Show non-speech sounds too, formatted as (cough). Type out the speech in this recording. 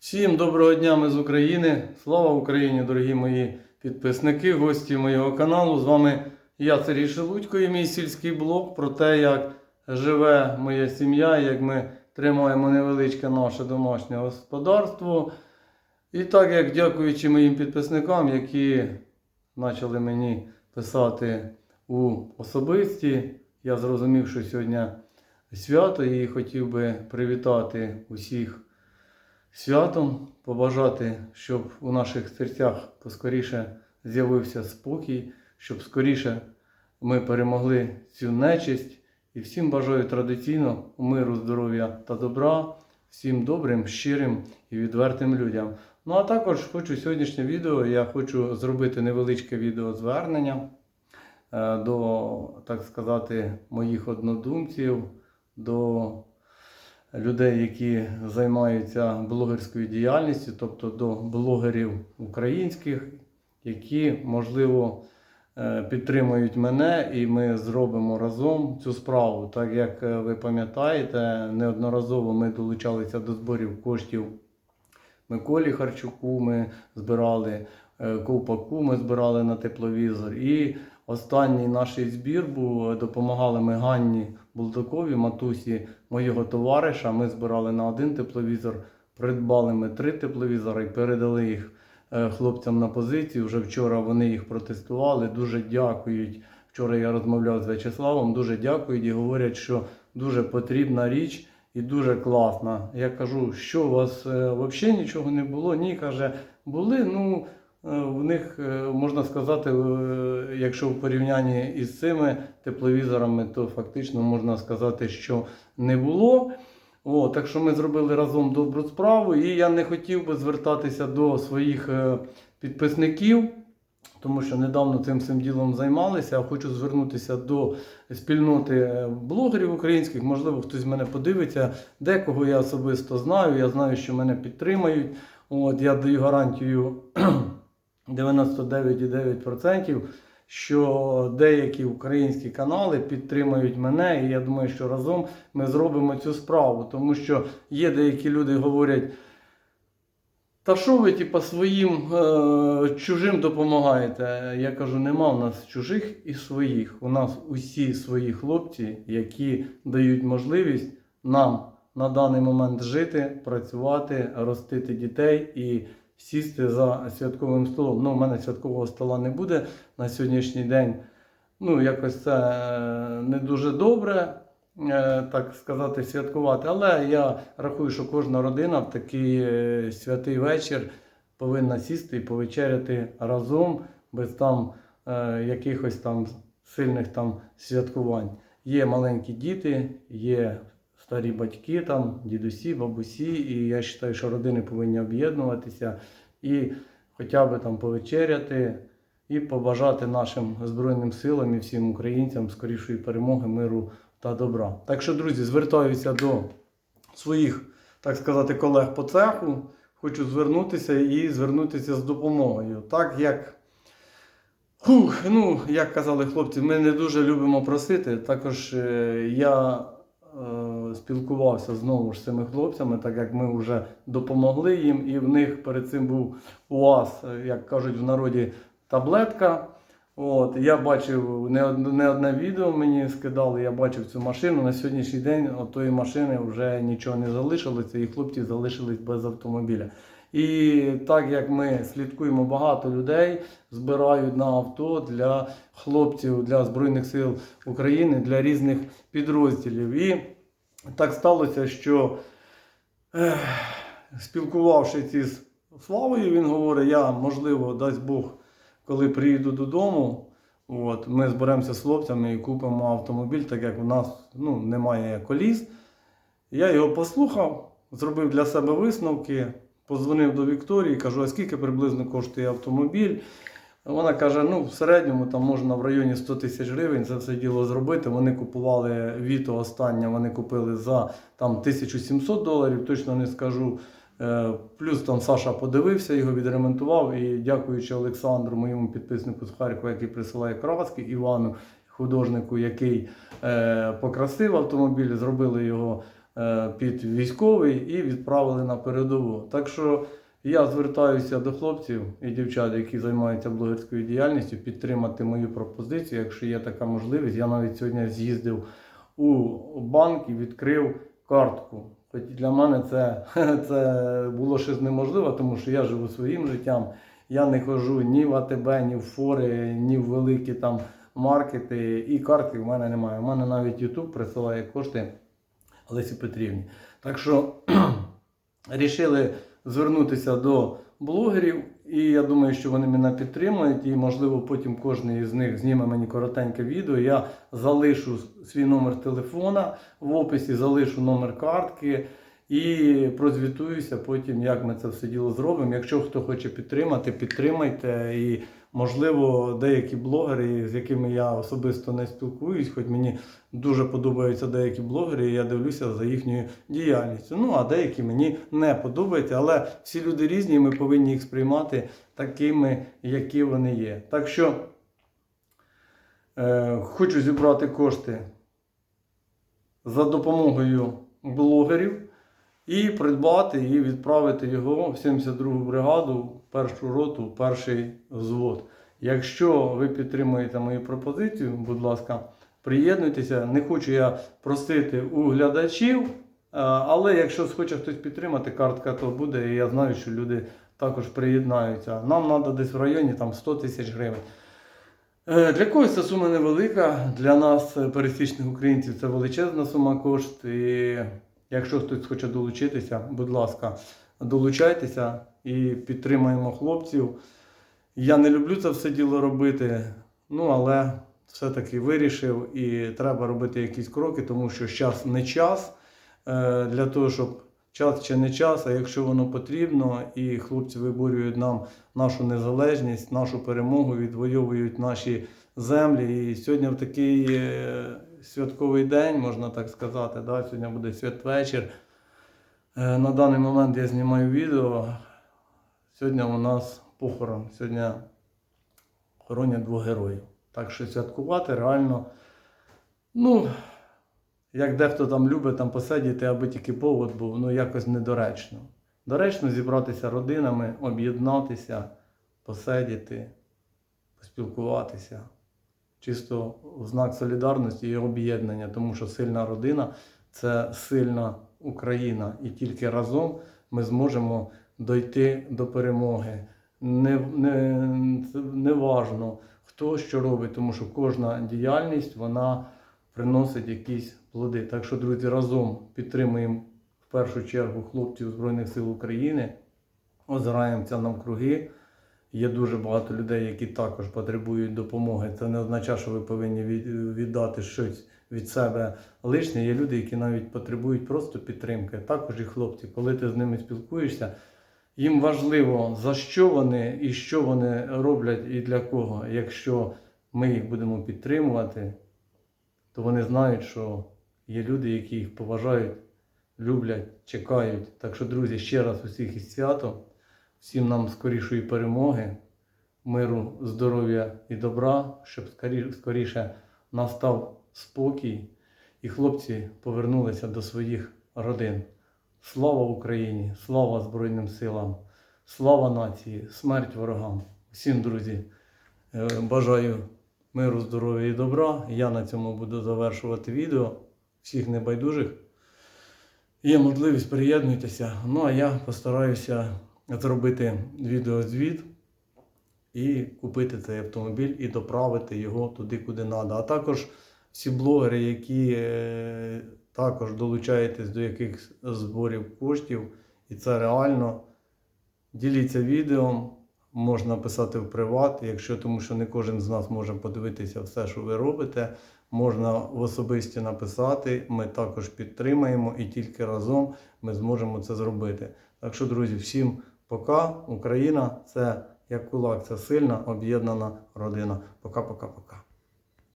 Всім доброго дня ми з України. Слава Україні, дорогі мої підписники, гості моєго каналу. З вами я, Сергій Шелудько, і мій сільський блог про те, як живе моя сім'я, як ми тримаємо невеличке наше домашнє господарство. І так як дякуючи моїм підписникам, які почали мені писати у особисті, я зрозумів, що сьогодні свято і хотів би привітати усіх святом, побажати, щоб у наших серцях поскоріше з'явився спокій, щоб скоріше ми перемогли цю нечисть. І всім бажаю традиційно миру, здоров'я та добра, всім добрим, щирим і відвертим людям. Ну а також хочу сьогоднішнє відео, я хочу зробити невеличке відеозвернення е, до, так сказати, моїх однодумців, до людей, які займаються блогерською діяльністю, тобто до блогерів українських, які, можливо, е, підтримують мене, і ми зробимо разом цю справу. Так як е, ви пам'ятаєте, неодноразово ми долучалися до зборів коштів Миколі Харчуку, ми збирали е, Ковпаку, ми збирали на тепловізор. І останній наш збір був, допомагали ми Ганні Булдакові, матусі моєго товариша. Ми збирали на один тепловізор, придбали ми три тепловізори і передали їх е, хлопцям на позицію. Вже вчора вони їх протестували. Дуже дякують. Вчора я розмовляв з В'ячеславом, дуже дякують і говорять, що дуже потрібна річ і дуже класна. Я кажу, що у вас е, взагалі нічого не було? Ні, каже, були. Ну в них е, можна сказати, е, якщо в порівнянні із цими тепловізорами, то фактично можна сказати, що не було. О, так що ми зробили разом добру справу, і я не хотів би звертатися до своїх е, підписників, тому що недавно цим всім ділом займалися. Хочу звернутися до спільноти е, блогерів українських. Можливо, хтось мене подивиться. Декого я особисто знаю. Я знаю, що мене підтримають. От я даю гарантію 99,9%, що деякі українські канали підтримують мене, і я думаю, що разом ми зробимо цю справу. Тому що є деякі люди говорять. Та що ви, типа, своїм е, чужим допомагаєте? Я кажу, нема у нас чужих і своїх. У нас усі свої хлопці, які дають можливість нам на даний момент жити, працювати, ростити дітей і сісти за святковим столом. Ну, у мене святкового стола не буде на сьогоднішній день. Ну, якось це е, не дуже добре, е, так сказати, святкувати. Але я рахую, що кожна родина в такий е, святий вечір повинна сісти і повечеряти разом, без там якихось там сильних там святкувань. Є маленькі діти, є старі батьки, там, дідусі, бабусі, і я вважаю, що родини повинні об'єднуватися і хоча б там повечеряти і побажати нашим Збройним силам і всім українцям скорішої перемоги, миру та добра. Так що, друзі, звертаюся до своїх, так сказати, колег по цеху. Хочу звернутися і звернутися з допомогою. Так як, Фух, ну, як казали хлопці, ми не дуже любимо просити. Також е, я спілкувався знову ж з цими хлопцями, так як ми вже допомогли їм, і в них перед цим був УАЗ, е, як кажуть в народі, таблетка. От, я бачив не одне, не одне відео мені скидали, я бачив цю машину. На сьогоднішній день от тої машини вже нічого не залишилося, і хлопці залишились без автомобіля. І так як ми слідкуємо, багато людей збирають на авто для хлопців, для Збройних сил України, для різних підрозділів. І так сталося, що ех, спілкувавшись із Славою, він говорить, я, можливо, дасть Бог, коли приїду додому, от, ми зберемося з хлопцями і купимо автомобіль, так як у нас ну, немає коліс. Я його послухав, зробив для себе висновки, позвонив до Вікторії, кажу, а скільки приблизно коштує автомобіль. Вона каже, ну в середньому там можна в районі 100 тисяч гривень це все діло зробити. Вони купували Віто останнє, вони купили за там 1700 доларів, точно не скажу. Е, Плюс там Саша подивився, його відремонтував. І дякуючи Олександру, моєму підписнику з Харкова, який присилає краски, Івану, художнику, який е, покрасив автомобіль, зробили його під військовий і відправили на передову. Так що я звертаюся до хлопців і дівчат, які займаються блогерською діяльністю, підтримати мою пропозицію, якщо є така можливість. Я навіть сьогодні з'їздив у банк і відкрив картку. Хоч для мене це, (laughs) це було щось неможливо, тому що я живу своїм життям. Я не ходжу ні в АТБ, ні в фори, ні в великі там маркети, і картки в мене немає. У мене навіть YouTube присилає кошти Лесі Петрівні. Так що (clears throat) рішили звернутися до блогерів, і я думаю, що вони мене підтримують, і можливо потім кожен із них зніме мені коротеньке відео. Я залишу свій номер телефона в описі, залишу номер картки. І прозвітуюся потім, як ми це все діло зробимо. Якщо хто хоче підтримати, підтримайте. І, можливо, деякі блогери, з якими я особисто не спілкуюсь, хоч мені дуже подобаються деякі блогери, і я дивлюся за їхньою діяльністю. Ну, а деякі мені не подобаються, але всі люди різні, і ми повинні їх сприймати такими, які вони є. Так що е, хочу зібрати кошти за допомогою блогерів і придбати і відправити його в 72-гу бригаду, першу роту, перший взвод. Якщо ви підтримуєте мою пропозицію, будь ласка, приєднуйтеся. Не хочу я просити у глядачів, е, але якщо схоче хтось підтримати, картка то буде, і я знаю, що люди також приєднаються. Нам треба десь в районі там, 100 тисяч гривень. Е, Для когось ця сума невелика, для нас, е, пересічних українців, це величезна сума коштів. І якщо хтось хоче долучитися, будь ласка, долучайтеся і підтримаємо хлопців. Я не люблю це все діло робити, ну але все-таки вирішив і треба робити якісь кроки, тому що час не час е, для того, щоб час чи не час, а якщо воно потрібно, і хлопці виборюють нам нашу незалежність, нашу перемогу, відвоюють наші землі. І сьогодні в такий е, святковий день, можна так сказати, да, сьогодні буде святвечір. Е, На даний момент я знімаю відео. Сьогодні у нас похорон. Сьогодні хоронять двох героїв. Так що святкувати реально, ну, як дехто там любить там посидіти, аби тільки повод був, ну якось недоречно. Доречно зібратися родинами, об'єднатися, посидіти, поспілкуватися. Чисто в знак солідарності і об'єднання, тому що сильна родина це сильна Україна. І тільки разом ми зможемо дойти до перемоги. Не, не, не важно, хто що робить, тому що кожна діяльність вона приносить якісь плоди. Так що, друзі, разом підтримуємо в першу чергу хлопців Збройних сил України, озираємося навкруги. Є дуже багато людей, які також потребують допомоги. Це не означає, що ви повинні віддати щось від себе лишнє. Є люди, які навіть потребують просто підтримки. Також і хлопці, коли ти з ними спілкуєшся, їм важливо, за що вони і що вони роблять і для кого. Якщо ми їх будемо підтримувати, то вони знають, що є люди, які їх поважають, люблять, чекають. Так що, друзі, ще раз усіх із святом. Всім нам скорішої перемоги, миру, здоров'я і добра, щоб скоріше настав спокій і хлопці повернулися до своїх родин. Слава Україні! Слава Збройним силам! Слава нації! Смерть ворогам! Всім, друзі, е, бажаю миру, здоров'я і добра. Я на цьому буду завершувати відео. Всіх небайдужих. Є можливість, приєднуйтеся. Ну а я постараюся зробити відеозвіт і купити цей автомобіль і доправити його туди, куди треба. А також всі блогери, які е, також долучаєтесь до якихось зборів коштів, і це реально. Діліться відео, можна писати в приват, якщо тому що не кожен з нас може подивитися все, що ви робите. Можна в особисті написати, ми також підтримаємо і тільки разом ми зможемо це зробити. Так що, друзі, всім пока. Україна це як кулак, це сильна об'єднана родина. Пока-пока-пока.